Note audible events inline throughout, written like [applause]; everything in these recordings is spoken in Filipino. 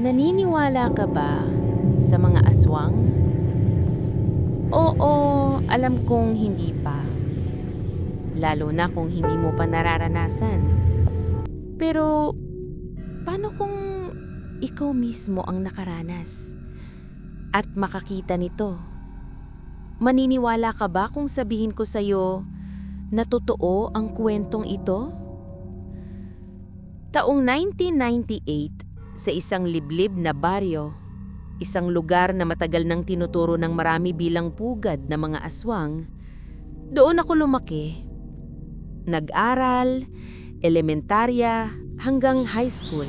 Naniniwala ka ba sa mga aswang? Oo, alam kong hindi pa. Lalo na kung hindi mo pa nararanasan. Pero, paano kung ikaw mismo ang nakaranas? At makakita nito? Maniniwala ka ba kung sabihin ko sa'yo na totoo ang kwentong ito? Taong 1998, sa isang liblib na baryo, isang lugar na matagal nang tinuturo ng marami bilang pugad ng mga aswang, doon ako lumaki. Nag-aral, elementarya, hanggang high school.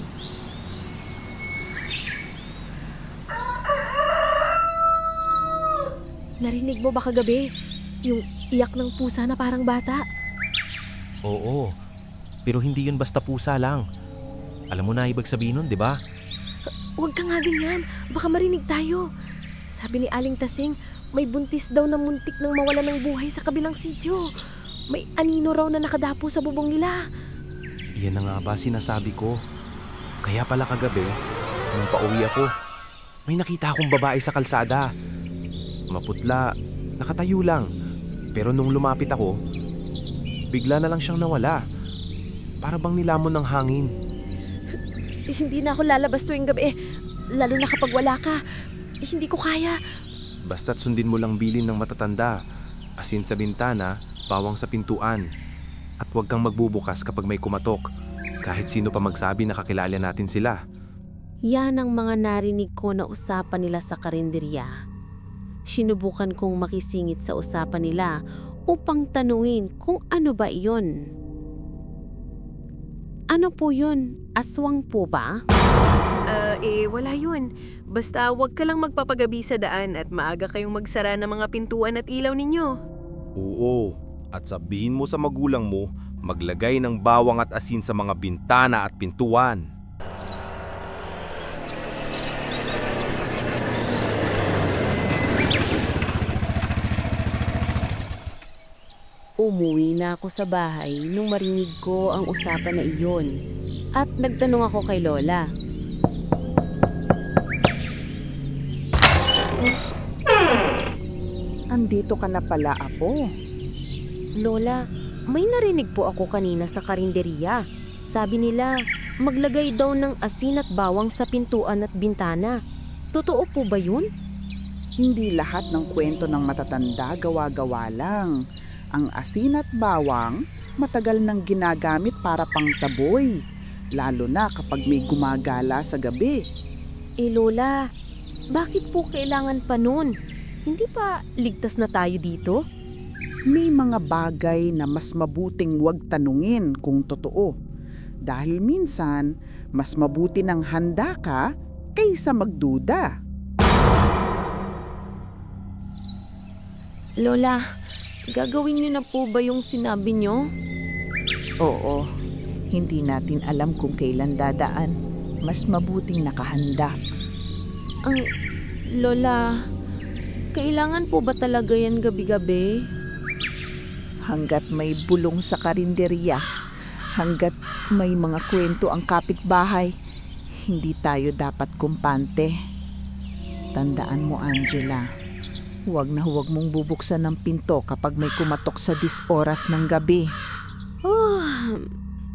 Narinig mo ba kagabi? Yung iyak ng pusa na parang bata? Oo, pero hindi yun basta pusa lang. Alam mo na ibig sabihin nun, di ba? Huwag ka nga ganyan. Baka marinig tayo. Sabi ni Aling Tasing, may buntis daw na muntik nang mawala ng buhay sa kabilang sityo. May anino raw na nakadapo sa bubong nila. Yan na nga ba sinasabi ko. Kaya pala kagabi, nung pauwi ako, may nakita akong babae sa kalsada. Maputla, nakatayo lang. Pero nung lumapit ako, bigla na lang siyang nawala. Para bang nilamon ng hangin. Hindi na ako lalabas tuwing gabi. Lalo na kapag wala ka. Hindi ko kaya. Basta't sundin mo lang bilin ng matatanda. Asin sa bintana, bawang sa pintuan. At huwag kang magbubukas kapag may kumatok. Kahit sino pa magsabi na kakilala natin sila. Yan ang mga narinig ko na usapan nila sa karinderya. Sinubukan kong makisingit sa usapan nila upang tanungin kung ano ba iyon. Ano po yun? Aswang po ba? Ah, eh, wala yun. Basta wag ka lang magpapagabi sa daan at maaga kayong magsara ng mga pintuan at ilaw ninyo. Oo, at sabihin mo sa magulang mo, maglagay ng bawang at asin sa mga bintana at pintuan. Umuwi na ako sa bahay nung marinig ko ang usapan na iyon. At nagtanong ako kay Lola. Andito ka na pala, Apo. Lola, may narinig po ako kanina sa karinderya. Sabi nila, maglagay daw ng asin at bawang sa pintuan at bintana. Totoo po ba yun? Hindi lahat ng kwento ng matatanda gawa-gawa lang. Ang asin at bawang matagal nang ginagamit para pangtaboy. Lalo na kapag may gumagala sa gabi. Eh Lola, bakit po kailangan pa nun? Hindi pa ligtas na tayo dito? May mga bagay na mas mabuting wag tanungin kung totoo. Dahil minsan, mas mabuti ng handa ka kaysa magduda. Lola, gagawin niyo na po ba yung sinabi niyo? Oo, hindi natin alam kung kailan dadaan. Mas mabuting nakahanda. Ang Lola, kailangan po ba talaga yan gabi-gabi? Hanggat may bulong sa karinderya, hanggat may mga kwento ang kapitbahay, hindi tayo dapat kumpante. Tandaan mo, Angela, huwag na huwag mong bubuksan ng pinto kapag may kumatok sa dis oras ng gabi. Oh,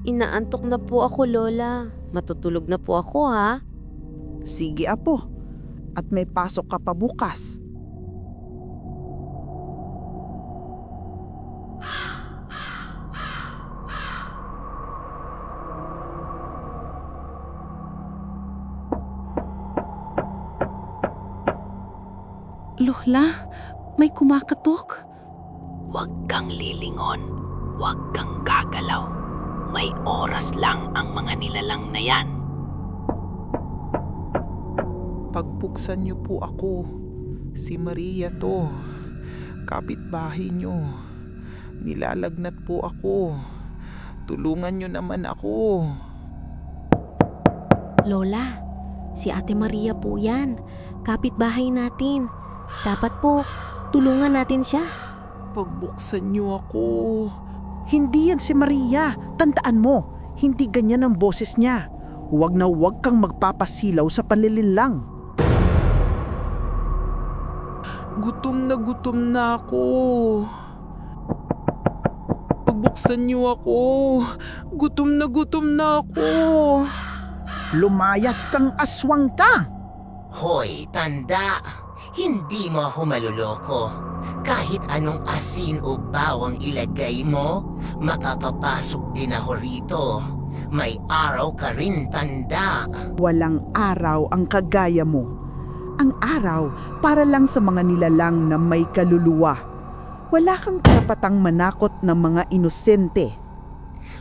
inaantok na po ako, Lola. Matutulog na po ako, ha? Sige, Apo. At may pasok ka pa bukas. Lola, may kumakatok. Huwag kang lilingon. Huwag kang gagalaw. May oras lang ang mga nilalang na yan. Pagbuksan niyo po ako. Si Maria to. Kapitbahay niyo. Nilalagnat po ako. Tulungan niyo naman ako. Lola, si Ate Maria po yan. Kapitbahay natin. Dapat po, tulungan natin siya. Pagbuksan niyo ako. Hindi yan si Maria. Tandaan mo, hindi ganyan ang boses niya. Huwag na huwag kang magpapasilaw sa panlilinlang. Gutom na gutom na ako. Pagbuksan niyo ako. Gutom na gutom na ako. Lumayas kang aswang ka! Hoy, tanda! Hindi mo ako maluloko. Kahit anong asin o bawang ilagay mo, makakapasok din ako rito. May araw ka rin, tanda. Walang araw ang kagaya mo. Ang araw para lang sa mga nilalang na may kaluluwa. Wala kang karapatang manakot ng mga inosente.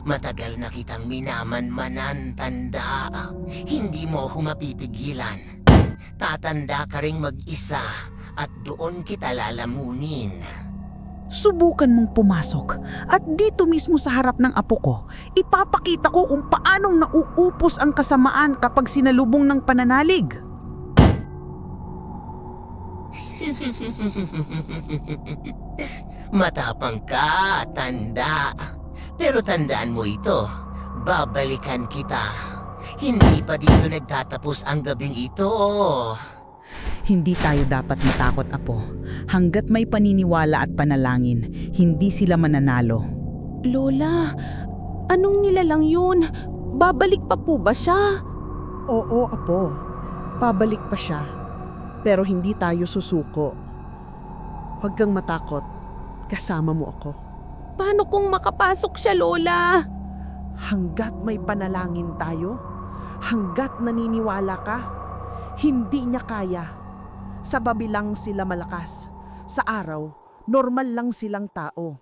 Matagal na kitang minamanmanan, tanda. Hindi mo ako mapipigilan. Tatanda ka ring mag-isa at doon kita lalamunin. Subukan mong pumasok at dito mismo sa harap ng apo ko, ipapakita ko kung paanong nauupos ang kasamaan kapag sinalubong ng pananalig. [laughs] Matapang ka, tanda. Pero tandaan mo ito, babalikan kita. Hindi pa dito nagtatapos ang gabing ito. Hindi tayo dapat matakot, Apo. Hanggat may paniniwala at panalangin, hindi sila mananalo. Lola, anong nilalang yun? Babalik pa po ba siya? Oo, apo. Pabalik pa siya. Pero hindi tayo susuko. Huwag kang matakot. Kasama mo ako. Paano kung makapasok siya, Lola? Hanggat may panalangin tayo, hanggat naniniwala ka, hindi niya kaya. Sa babi lang sila malakas. Sa araw, normal lang silang tao.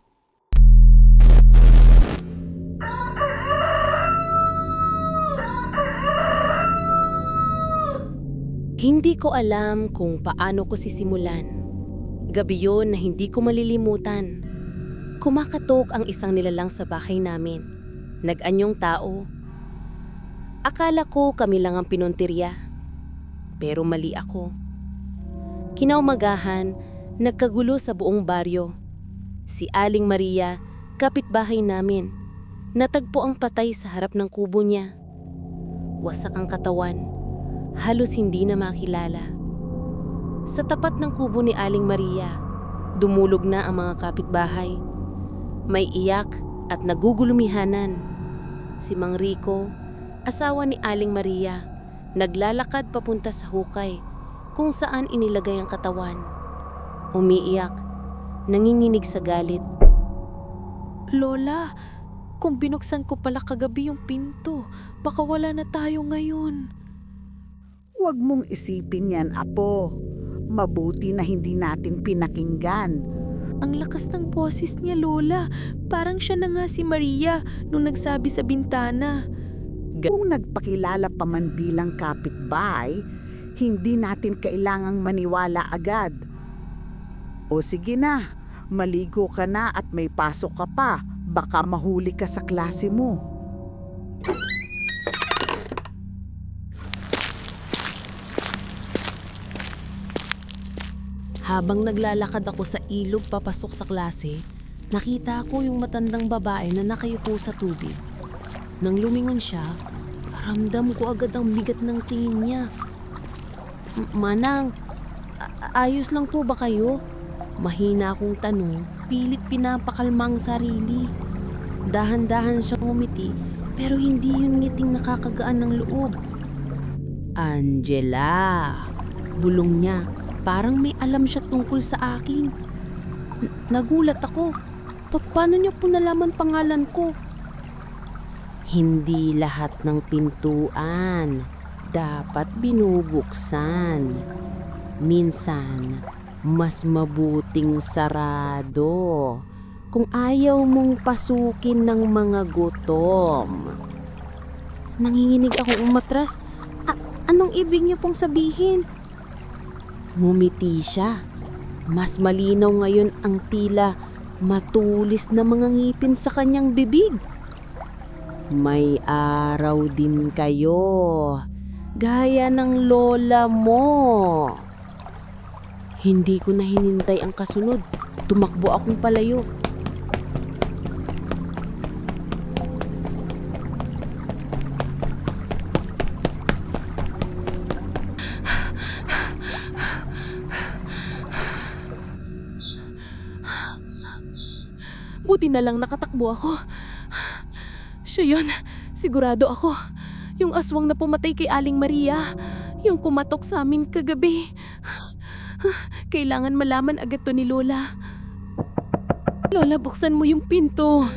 Hindi ko alam kung paano ko sisimulan. Gabi yun na hindi ko malilimutan. Kumakatok ang isang nilalang sa bahay namin. Nag-anyong tao. Akala ko kami lang ang pinuntirya. Pero mali ako. Kinaumagahan, nagkagulo sa buong baryo. Si Aling Maria, kapitbahay namin. Natagpo ang patay sa harap ng kubo niya. Wasak ang katawan halos hindi na makilala. Sa tapat ng kubo ni Aling Maria, dumulog na ang mga kapitbahay. May iyak at nagugulumihanan. Si Mang Rico, asawa ni Aling Maria, naglalakad papunta sa hukay kung saan inilagay ang katawan. Umiiyak, nanginginig sa galit. Lola, kung binuksan ko pala kagabi yung pinto, baka wala na tayo ngayon. Huwag mong isipin yan, Apo. Mabuti na hindi natin pinakinggan. Ang lakas ng boses niya, Lola. Parang siya na nga si Maria nung nagsabi sa bintana. Kung nagpakilala pa man bilang kapitbahay, hindi natin kailangang maniwala agad. O sige na, maligo ka na at may pasok ka pa. Baka mahuli ka sa klase mo. Habang naglalakad ako sa ilog papasok sa klase, nakita ko yung matandang babae na nakayupo sa tubig. Nang lumingon siya, ramdam ko agad ang bigat ng tingin niya. "M- Manang, ayos lang po ba kayo? Mahina akong tanong, pilit pinapakalma ang sarili. Dahan-dahan siyang umiti, pero hindi yung ngiting nakakagaan ng loob. Angela, bulong niya. Parang may alam siya tungkol sa akin. N- nagulat ako. Pa- paano niya po nalaman pangalan ko? Hindi lahat ng pintuan dapat binubuksan. Minsan, mas mabuting sarado kung ayaw mong pasukin ng mga gutom. Nanginginig akong umatras. A- anong ibig niyo pong sabihin? Ngumiti siya. Mas malinaw ngayon ang tila matulis na mga ngipin sa kanyang bibig. May araw din kayo, gaya ng lola mo. Hindi ko na hinintay ang kasunod. Tumakbo akong palayo. Buti na lang nakatakbo ako. Siya yun. Sigurado ako. Yung aswang na pumatay kay Aling Maria. Yung kumatok sa amin kagabi. Kailangan malaman agad to ni Lola. Lola, buksan mo yung pinto.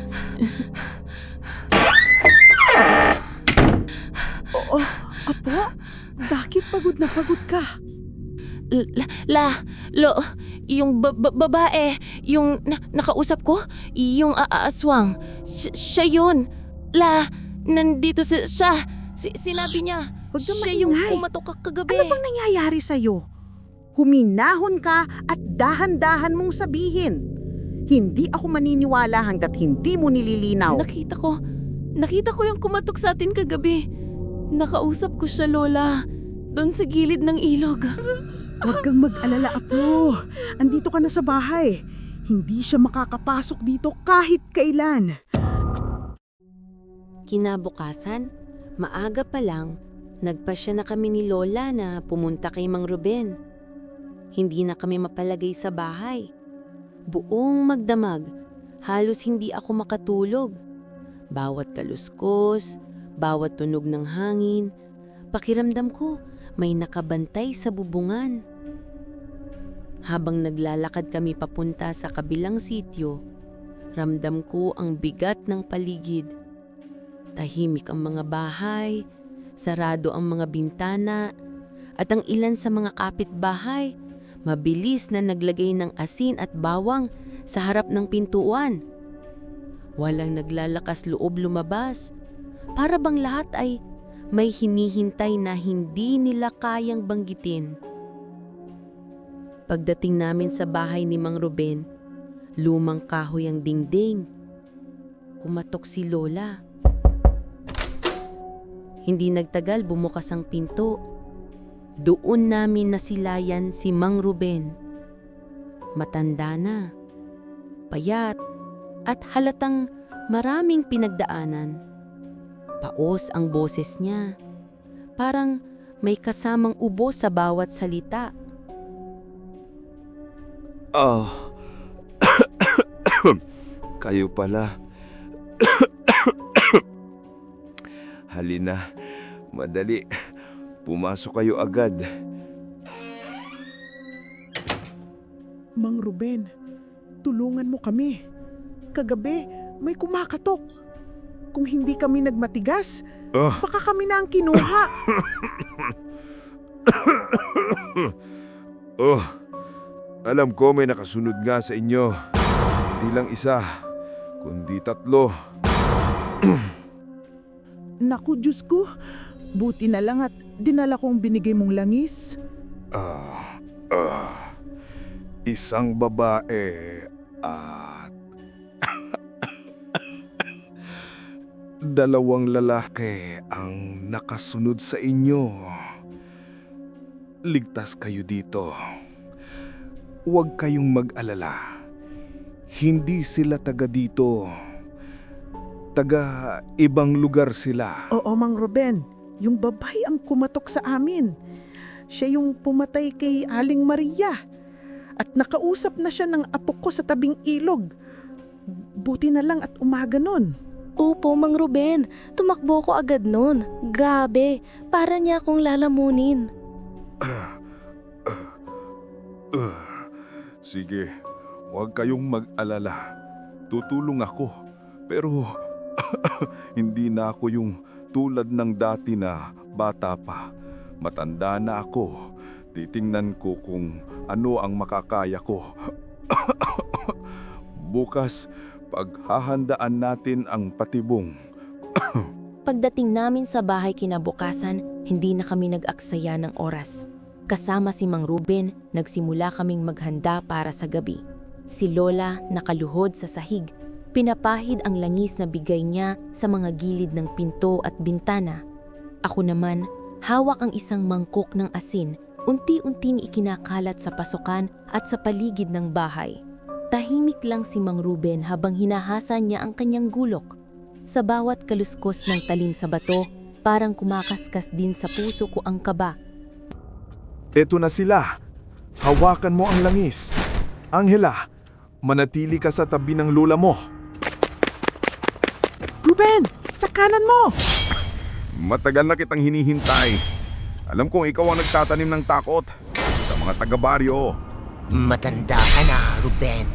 Oo, apo, bakit pagod na pagod ka? La, la lo, yung ba- ba- babae, yung na- nakausap ko, yung aaswang, si- siya yun. La, nandito si, siya. Si, sinabi niya, Huwag kang siya yung maingay. kumatok kagabi. Ano bang nangyayari sa'yo? Huminahon ka at dahan-dahan mong sabihin. Hindi ako maniniwala hanggat hindi mo nililinaw. Nakita ko, nakita ko yung kumatok sa atin kagabi. Nakausap ko siya, Lola. Doon sa gilid ng ilog. Huwag kang mag-alala, Apo. Andito ka na sa bahay. Hindi siya makakapasok dito kahit kailan. Kinabukasan, maaga pa lang, nagpasya na kami ni Lola na pumunta kay Mang Ruben. Hindi na kami mapalagay sa bahay. Buong magdamag, halos hindi ako makatulog. Bawat kaluskos, bawat tunog ng hangin, pakiramdam ko may nakabantay sa bubungan. Habang naglalakad kami papunta sa kabilang sityo, ramdam ko ang bigat ng paligid. Tahimik ang mga bahay, sarado ang mga bintana, at ang ilan sa mga kapitbahay, mabilis na naglagay ng asin at bawang sa harap ng pintuan. Walang naglalakas loob lumabas, para bang lahat ay may hinihintay na hindi nila kayang banggitin. Pagdating namin sa bahay ni Mang Ruben, lumang kahoy ang dingding. Kumatok si Lola. Hindi nagtagal bumukas ang pinto. Doon namin nasilayan si Mang Ruben. Matanda na, payat, at halatang maraming pinagdaanan. Paos ang boses niya. Parang may kasamang ubo sa bawat salita. Ah. [coughs] Kayo pala. Halina, madali. Pumasok kayo agad. Mang Ruben, tulungan mo kami. Kagabi, may kumakatok. Kung hindi kami nagmatigas, Ah. baka kami na ang kinuha. [coughs] Oh, alam ko may nakasunod nga sa inyo. Di lang isa, kundi tatlo. [coughs] Naku, Diyos ko. Buti na lang at dinala kong binigay mong langis. Ah, ah, isang babae at [coughs] dalawang lalaki ang nakasunod sa inyo. Ligtas kayo dito. Huwag kayong mag-alala. Hindi sila taga dito. Taga ibang lugar sila. Oo, Mang Ruben. Yung babae ang kumatok sa amin. Siya yung pumatay kay Aling Maria. At nakausap na siya ng apo ko sa tabing ilog. Buti na lang at umaga nun. Opo, Mang Ruben. Tumakbo ko agad nun. Grabe. Para niya akong lalamunin. Uh, sige, huwag kayong mag-alala. Tutulong ako. Pero [coughs] hindi na ako yung tulad ng dati na bata pa. Matanda na ako. Titingnan ko kung ano ang makakaya ko. [coughs] Bukas, paghahandaan natin ang patibong. [coughs] Pagdating namin sa bahay kinabukasan, hindi na kami nag-aksaya ng oras. Kasama si Mang Ruben, nagsimula kaming maghanda para sa gabi. Si Lola nakaluhod sa sahig. Pinapahid ang langis na bigay niya sa mga gilid ng pinto at bintana. Ako naman, hawak ang isang mangkok ng asin, unti-unting ikinakalat sa pasukan at sa paligid ng bahay. Tahimik lang si Mang Ruben habang hinahasa niya ang kanyang gulok. Sa bawat kaluskos ng talim sa bato, parang kumakaskas din sa puso ko ang kaba. Eto na sila. Hawakan mo ang langis. Angela, manatili ka sa tabi ng lula mo. Sa kanan mo! Matagal na kitang hinihintay. Alam kong ikaw ang nagtatanim ng takot sa mga taga-baryo. Matanda ka na, Ruben.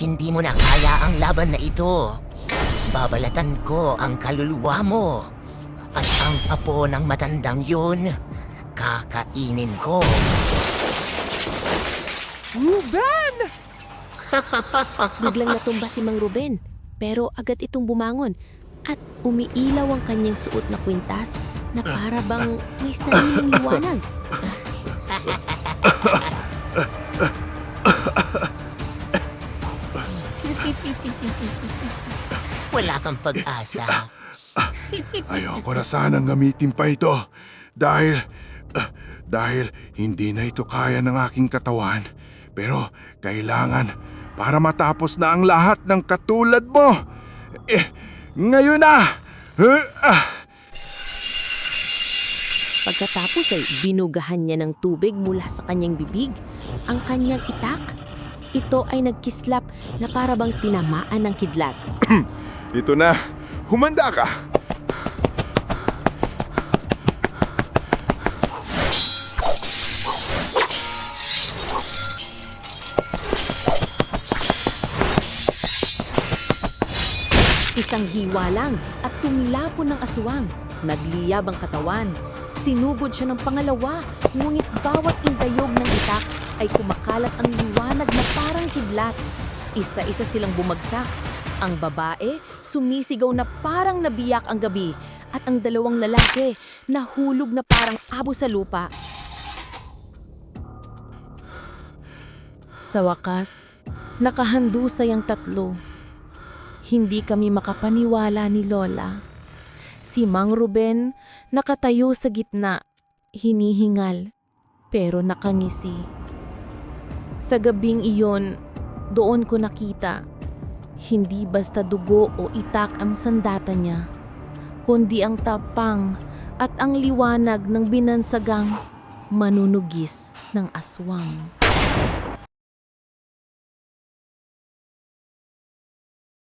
Hindi mo na kaya ang laban na ito. Babalatan ko ang kaluluwa mo. At ang apo ng matandang yun, kakainin ko. Ruben! Biglang natumba si Mang Ruben, pero agad itong bumangon at umiilaw ang kanyang suot na kwintas na para bang may sariling [coughs] liwanag. Wala kang pag-asa. Ayoko na sanang gamitin pa ito dahil ah, dahil hindi na ito kaya ng aking katawan. Pero kailangan para matapos na ang lahat ng katulad mo. Eh, ngayon na! Ah! Pagkatapos ay binugahan niya ng tubig mula sa kanyang bibig ang kanyang itak. Ito ay nagkislap na para bang tinamaan ng kidlat. [clears throat] Ito na. Humanda ka. Isang hiwa lang at tumilapon ng aswang. Nagliyab ang katawan. Sinugod siya ng pangalawa, ngunit bawat indayog ng itak ay kumakalat ang liwanag na parang kidlat. Isa-isa silang bumagsak. Ang babae, sumisigaw na parang nabiyak ang gabi at ang dalawang lalaki, nahulog na parang abo sa lupa. Sa wakas, nakahandusay ang tatlo. Hindi kami makapaniwala ni Lola. Si Mang Ruben nakatayo sa gitna, hinihingal, pero nakangisi. Sa gabing iyon, doon ko nakita, hindi basta dugo o itak ang sandata niya, kundi ang tapang at ang liwanag ng binansagang manunugis ng aswang.